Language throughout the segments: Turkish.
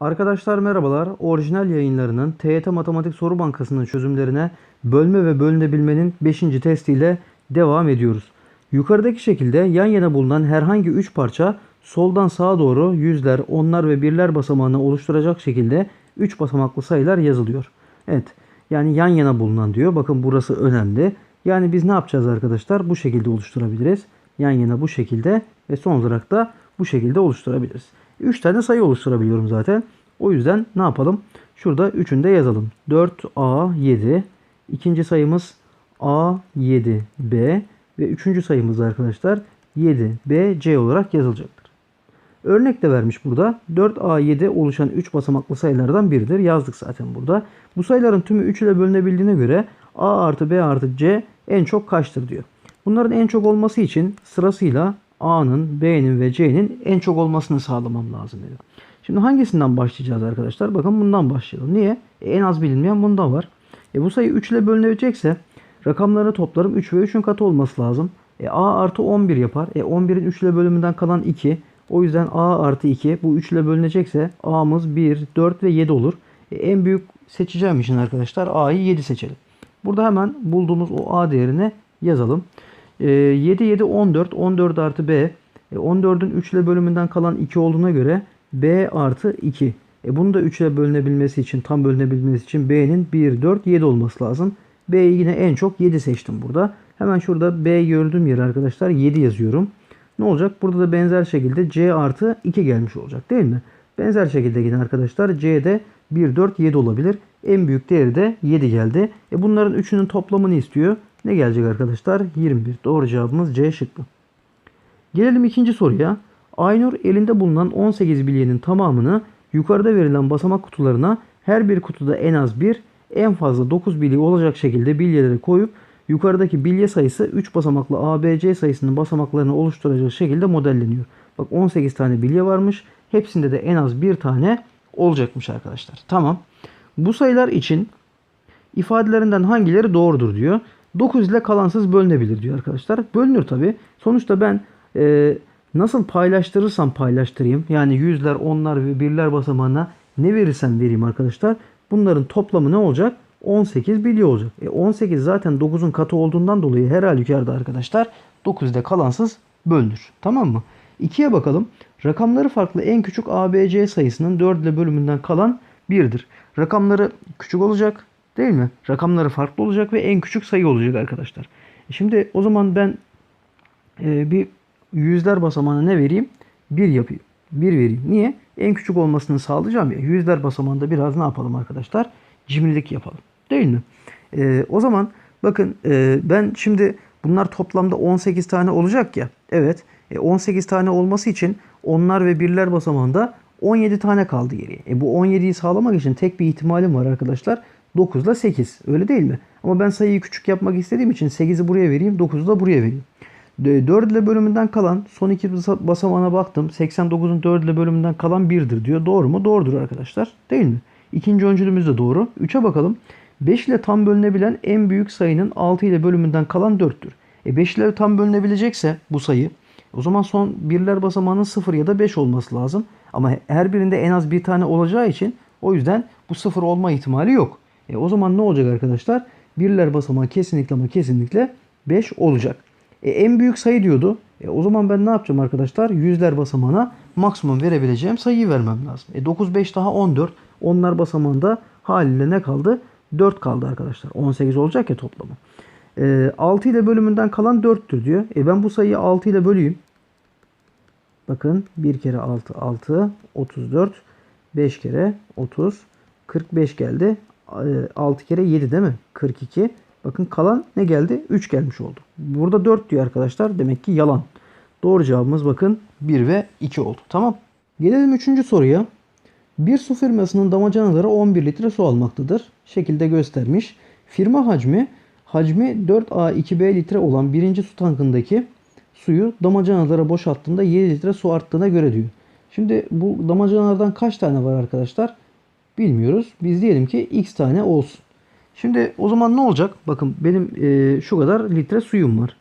Arkadaşlar merhabalar. Orijinal yayınlarının TYT Matematik Soru Bankası'nın çözümlerine bölme ve bölünebilmenin 5. testiyle devam ediyoruz. Yukarıdaki şekilde yan yana bulunan herhangi 3 parça soldan sağa doğru yüzler, onlar ve birler basamağını oluşturacak şekilde 3 basamaklı sayılar yazılıyor. Evet. Yani yan yana bulunan diyor. Bakın burası önemli. Yani biz ne yapacağız arkadaşlar? Bu şekilde oluşturabiliriz. Yan yana bu şekilde ve son olarak da bu şekilde oluşturabiliriz. 3 tane sayı oluşturabiliyorum zaten. O yüzden ne yapalım? Şurada 3'ünü de yazalım. 4A7. İkinci sayımız A7B ve üçüncü sayımız arkadaşlar 7BC olarak yazılacaktır. Örnek de vermiş burada. 4A7 oluşan 3 basamaklı sayılardan biridir. Yazdık zaten burada. Bu sayıların tümü 3 ile bölünebildiğine göre A artı B artı C en çok kaçtır diyor. Bunların en çok olması için sırasıyla A'nın, B'nin ve C'nin en çok olmasını sağlamam lazım dedim. Şimdi hangisinden başlayacağız arkadaşlar? Bakın bundan başlayalım. Niye? E, en az bilinmeyen bundan var. E, bu sayı 3 ile bölünebilecekse rakamları toplarım 3 ve 3'ün katı olması lazım. E, A artı 11 yapar. E, 11'in 3 ile bölümünden kalan 2. O yüzden A artı 2 bu 3 ile bölünecekse A'mız 1, 4 ve 7 olur. E, en büyük seçeceğim için arkadaşlar A'yı 7 seçelim. Burada hemen bulduğumuz o A değerini yazalım. E, 7, 7, 14. 14 artı B. E, 14'ün 3 ile bölümünden kalan 2 olduğuna göre B artı 2. E, bunu da 3 ile bölünebilmesi için, tam bölünebilmesi için B'nin 1, 4, 7 olması lazım. B'yi yine en çok 7 seçtim burada. Hemen şurada B gördüğüm yere arkadaşlar 7 yazıyorum. Ne olacak? Burada da benzer şekilde C artı 2 gelmiş olacak değil mi? Benzer şekilde yine arkadaşlar C'de 1, 4, 7 olabilir. En büyük değeri de 7 geldi. E bunların üçünün toplamını istiyor. Ne gelecek arkadaşlar? 21. Doğru cevabımız C şıkkı. Gelelim ikinci soruya. Aynur elinde bulunan 18 bilyenin tamamını yukarıda verilen basamak kutularına her bir kutuda en az bir en fazla 9 bilye olacak şekilde bilyeleri koyup yukarıdaki bilye sayısı 3 basamaklı ABC sayısının basamaklarını oluşturacak şekilde modelleniyor. Bak 18 tane bilye varmış. Hepsinde de en az bir tane olacakmış arkadaşlar. Tamam. Bu sayılar için ifadelerinden hangileri doğrudur diyor. 9 ile kalansız bölünebilir diyor arkadaşlar. Bölünür tabi. Sonuçta ben e, nasıl paylaştırırsam paylaştırayım. Yani yüzler, onlar ve birler basamağına ne verirsem vereyim arkadaşlar. Bunların toplamı ne olacak? 18 bilye olacak. E 18 zaten 9'un katı olduğundan dolayı her arkadaşlar 9 ile kalansız bölünür. Tamam mı? 2'ye bakalım. Rakamları farklı en küçük ABC sayısının 4 ile bölümünden kalan 1'dir. Rakamları küçük olacak değil mi? Rakamları farklı olacak ve en küçük sayı olacak arkadaşlar. E Şimdi o zaman ben e, bir yüzler basamağına ne vereyim? 1 yapayım. 1 vereyim. Niye? En küçük olmasını sağlayacağım ya. Yüzler basamağında biraz ne yapalım arkadaşlar? Cimrilik yapalım. Değil mi? E, o zaman bakın e, ben şimdi bunlar toplamda 18 tane olacak ya. Evet. E, 18 tane olması için onlar ve birler basamağında 17 tane kaldı geriye. E, bu 17'yi sağlamak için tek bir ihtimalim var arkadaşlar. 9 ile 8. Öyle değil mi? Ama ben sayıyı küçük yapmak istediğim için 8'i buraya vereyim. 9'u da buraya vereyim. 4 ile bölümünden kalan son iki basamağına baktım. 89'un 4 ile bölümünden kalan 1'dir diyor. Doğru mu? Doğrudur arkadaşlar. Değil mi? İkinci öncülümüz de doğru. 3'e bakalım. 5 ile tam bölünebilen en büyük sayının 6 ile bölümünden kalan 4'tür. E 5 ile tam bölünebilecekse bu sayı o zaman son birler basamağının 0 ya da 5 olması lazım. Ama her birinde en az bir tane olacağı için o yüzden bu 0 olma ihtimali yok. E o zaman ne olacak arkadaşlar? Birler basamağı kesinlikle ama kesinlikle 5 olacak. E en büyük sayı diyordu. E o zaman ben ne yapacağım arkadaşlar? Yüzler basamağına maksimum verebileceğim sayıyı vermem lazım. E 9, 5 daha 14. Onlar basamağında haliyle ne kaldı? 4 kaldı arkadaşlar. 18 olacak ya toplamı. E, 6 ile bölümünden kalan 4'tür diyor. E ben bu sayıyı 6 ile böleyim. Bakın 1 kere 6 6 34 5 kere 30 45 geldi. 6 kere 7 değil mi? 42. Bakın kalan ne geldi? 3 gelmiş oldu. Burada 4 diyor arkadaşlar. Demek ki yalan. Doğru cevabımız bakın 1 ve 2 oldu. Tamam. Gelelim 3. soruya. Bir su firmasının damacanaları 11 litre su almaktadır. Şekilde göstermiş. Firma hacmi hacmi 4A2B litre olan birinci su tankındaki suyu damacanalara boşalttığında 7 litre su arttığına göre diyor. Şimdi bu damacanalardan kaç tane var arkadaşlar? Bilmiyoruz. Biz diyelim ki x tane olsun. Şimdi o zaman ne olacak? Bakın benim e, şu kadar litre suyum var.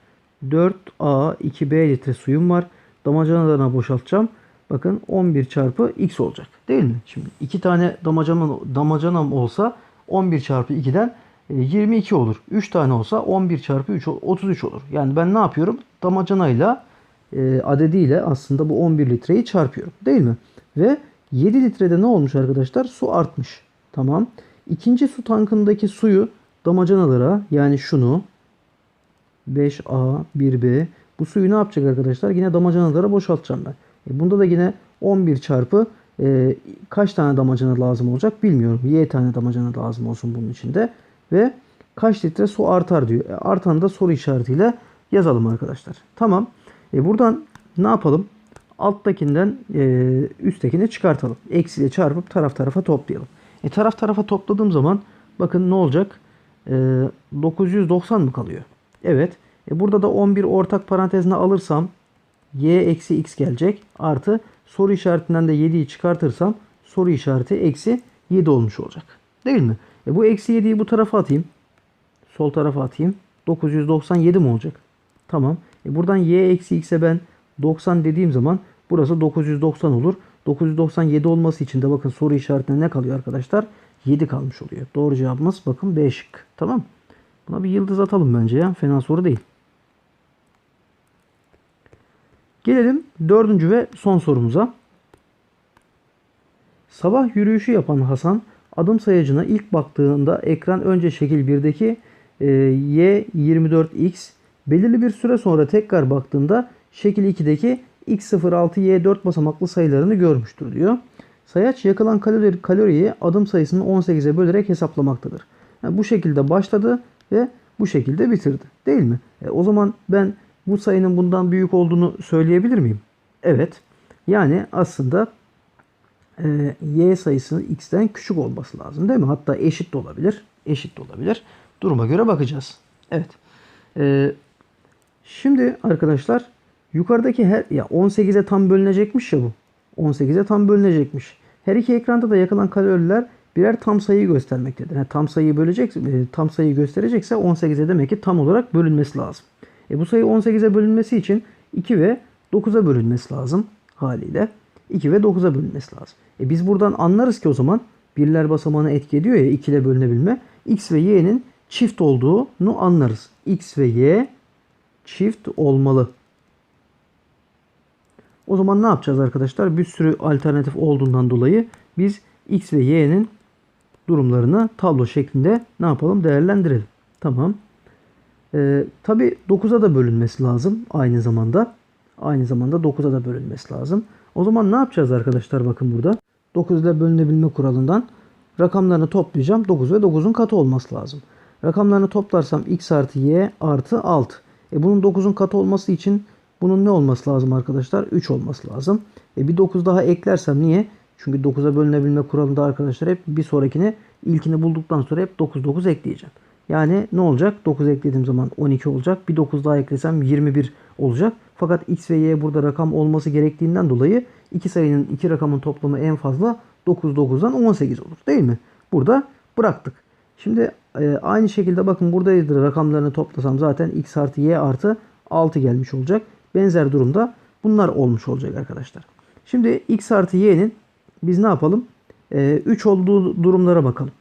4A 2B litre suyum var. Damacanalarına boşaltacağım. bakın 11 çarpı x olacak. Değil mi? Şimdi iki tane damacanam, damacanam olsa 11 çarpı 2'den e, 22 olur. 3 tane olsa 11 çarpı 3 ol- 33 olur. Yani ben ne yapıyorum? Damacanayla e, adediyle aslında bu 11 litreyi çarpıyorum. Değil mi? Ve 7 litrede ne olmuş arkadaşlar? Su artmış. Tamam. İkinci su tankındaki suyu damacanalara yani şunu 5A, 1B bu suyu ne yapacak arkadaşlar? Yine damacanalara boşaltacağım ben. E, bunda da yine 11 çarpı e, kaç tane damacana lazım olacak bilmiyorum. Y tane damacana lazım olsun bunun içinde. Ve kaç litre su artar diyor. E, artanı da soru işaretiyle yazalım arkadaşlar. Tamam. E, buradan ne yapalım? Alttakinden e, üsttekini çıkartalım. Eksiyle çarpıp taraf tarafa toplayalım. E, taraf tarafa topladığım zaman bakın ne olacak? E, 990 mı kalıyor? Evet. E, burada da 11 ortak parantezine alırsam y eksi x gelecek. Artı soru işaretinden de 7'yi çıkartırsam soru işareti eksi 7 olmuş olacak. Değil mi? E, bu eksi 7'yi bu tarafa atayım. Sol tarafa atayım. 997 mi olacak? Tamam. E, buradan y eksi x'e ben 90 dediğim zaman burası 990 olur. 997 olması için de bakın soru işaretine ne kalıyor arkadaşlar? 7 kalmış oluyor. Doğru cevabımız bakın B şık. Tamam. Buna bir yıldız atalım bence ya. Fena soru değil. Gelelim dördüncü ve son sorumuza. Sabah yürüyüşü yapan Hasan adım sayacına ilk baktığında ekran önce şekil 1'deki e, Y24X belirli bir süre sonra tekrar baktığında şekil 2'deki X06 Y4 basamaklı sayılarını görmüştür diyor. Sayaç yakılan kalori, kaloriyi adım sayısını 18'e bölerek hesaplamaktadır. Yani bu şekilde başladı ve bu şekilde bitirdi. Değil mi? E, o zaman ben bu sayının bundan büyük olduğunu söyleyebilir miyim? Evet. Yani aslında e, y sayısının x'ten küçük olması lazım değil mi? Hatta eşit de olabilir. Eşit de olabilir. Duruma göre bakacağız. Evet. E, şimdi arkadaşlar yukarıdaki her ya 18'e tam bölünecekmiş ya bu. 18'e tam bölünecekmiş. Her iki ekranda da yakılan kaloriler birer tam sayıyı göstermektedir. Yani tam sayıyı bölecek, e, tam sayıyı gösterecekse 18'e demek ki tam olarak bölünmesi lazım. E bu sayı 18'e bölünmesi için 2 ve 9'a bölünmesi lazım haliyle. 2 ve 9'a bölünmesi lazım. E biz buradan anlarız ki o zaman birler basamağına etki ediyor ya 2 ile bölünebilme. X ve Y'nin çift olduğunu anlarız. X ve Y çift olmalı. O zaman ne yapacağız arkadaşlar? Bir sürü alternatif olduğundan dolayı biz X ve Y'nin durumlarını tablo şeklinde ne yapalım? Değerlendirelim. Tamam. Ee, Tabi 9'a da bölünmesi lazım aynı zamanda. Aynı zamanda 9'a da bölünmesi lazım. O zaman ne yapacağız arkadaşlar bakın burada. 9 ile bölünebilme kuralından rakamlarını toplayacağım. 9 ve 9'un katı olması lazım. Rakamlarını toplarsam x artı y artı 6. E bunun 9'un katı olması için bunun ne olması lazım arkadaşlar? 3 olması lazım. E bir 9 daha eklersem niye? Çünkü 9'a bölünebilme kuralında arkadaşlar hep bir sonrakini ilkini bulduktan sonra hep 9 9 ekleyeceğim. Yani ne olacak? 9 eklediğim zaman 12 olacak. Bir 9 daha eklesem 21 olacak. Fakat x ve y burada rakam olması gerektiğinden dolayı iki sayının iki rakamın toplamı en fazla 9 9'dan 18 olur. Değil mi? Burada bıraktık. Şimdi e, aynı şekilde bakın buradaydı rakamlarını toplasam zaten x artı y artı 6 gelmiş olacak. Benzer durumda bunlar olmuş olacak arkadaşlar. Şimdi x artı y'nin biz ne yapalım? E, 3 olduğu durumlara bakalım.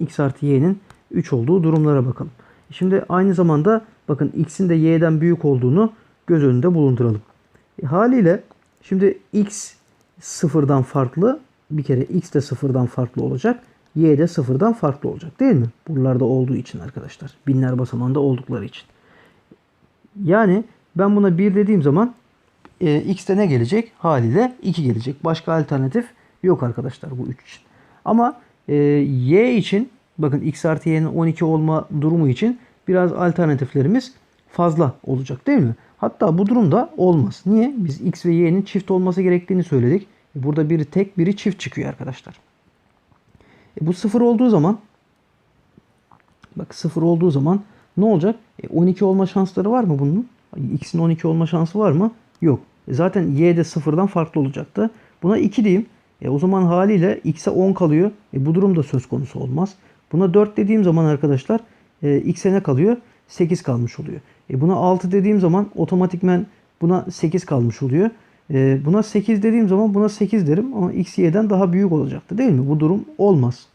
x artı y'nin 3 olduğu durumlara bakalım. Şimdi aynı zamanda bakın x'in de y'den büyük olduğunu göz önünde bulunduralım. E, haliyle şimdi x sıfırdan farklı bir kere x de sıfırdan farklı olacak. Y de sıfırdan farklı olacak değil mi? Buralarda olduğu için arkadaşlar. Binler basamağında oldukları için. Yani ben buna 1 dediğim zaman e, x'te ne gelecek? Haliyle 2 gelecek. Başka alternatif yok arkadaşlar bu 3 için. Ama e, y için bakın x artı y'nin 12 olma durumu için biraz alternatiflerimiz fazla olacak değil mi? Hatta bu durumda olmaz. Niye? Biz x ve y'nin çift olması gerektiğini söyledik. Burada biri tek biri çift çıkıyor arkadaşlar. E bu sıfır olduğu zaman bak sıfır olduğu zaman ne olacak? E 12 olma şansları var mı bunun? X'in 12 olma şansı var mı? Yok. E zaten y de sıfırdan farklı olacaktı. Buna 2 diyeyim. E o zaman haliyle x'e 10 kalıyor. E bu durumda söz konusu olmaz. Buna 4 dediğim zaman arkadaşlar e, x'e ne kalıyor? 8 kalmış oluyor. E buna 6 dediğim zaman otomatikmen buna 8 kalmış oluyor. Ee, buna 8 dediğim zaman buna 8 derim ama x y'den daha büyük olacaktı değil mi? Bu durum olmaz.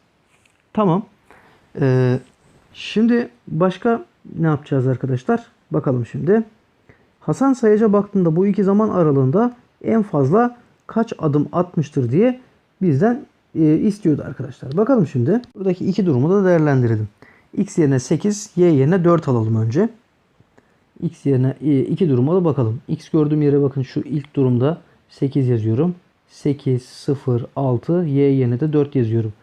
Tamam. Ee, şimdi başka ne yapacağız arkadaşlar? Bakalım şimdi. Hasan sayaca baktığında bu iki zaman aralığında en fazla kaç adım atmıştır diye bizden e, istiyordu arkadaşlar. Bakalım şimdi. Buradaki iki durumu da değerlendirelim. X yerine 8, Y yerine 4 alalım önce. X yerine e, iki duruma da bakalım. X gördüğüm yere bakın şu ilk durumda 8 yazıyorum. 8, 0, 6, Y yerine de 4 yazıyorum.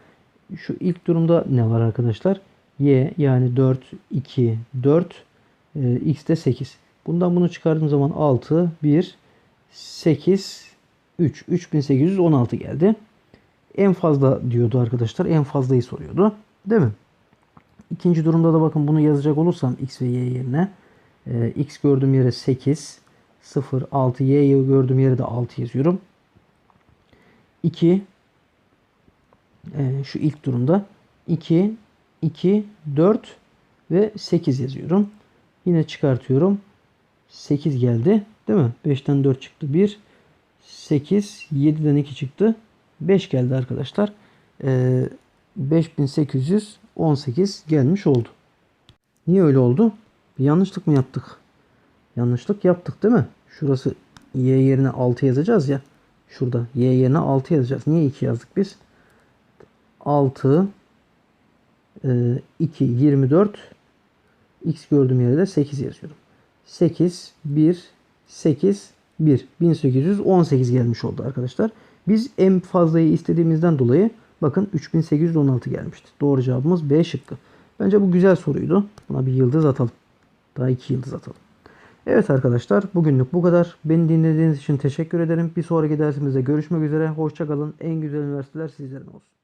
Şu ilk durumda ne var arkadaşlar? Y yani 4, 2, 4, e, X de 8. Bundan bunu çıkardığım zaman 6, 1, 8, 3. 3816 geldi. En fazla diyordu arkadaşlar. En fazlayı soruyordu. Değil mi? İkinci durumda da bakın bunu yazacak olursam X ve Y yerine. e, X gördüğüm yere 8, 0, 6, Y gördüğüm yere de 6 yazıyorum. 2, e, şu ilk durumda 2, 2, 4 ve 8 yazıyorum. Yine çıkartıyorum. 8 geldi. Değil mi? 5'ten 4 çıktı. 1, 8, 7'den 2 çıktı. 5 geldi arkadaşlar. Ee, 5818 gelmiş oldu. Niye öyle oldu? Bir yanlışlık mı yaptık? Yanlışlık yaptık değil mi? Şurası y yerine 6 yazacağız ya. Şurada y yerine 6 yazacağız. Niye 2 yazdık biz? 6 e, 2 24 x gördüğüm yere de 8 yazıyorum. 8 1 8 1 1818 gelmiş oldu arkadaşlar. Biz en fazlayı istediğimizden dolayı bakın 3816 gelmişti. Doğru cevabımız B şıkkı. Bence bu güzel soruydu. Buna bir yıldız atalım. Daha iki yıldız atalım. Evet arkadaşlar bugünlük bu kadar. Beni dinlediğiniz için teşekkür ederim. Bir sonraki dersimizde görüşmek üzere. Hoşçakalın. En güzel üniversiteler sizlerin olsun.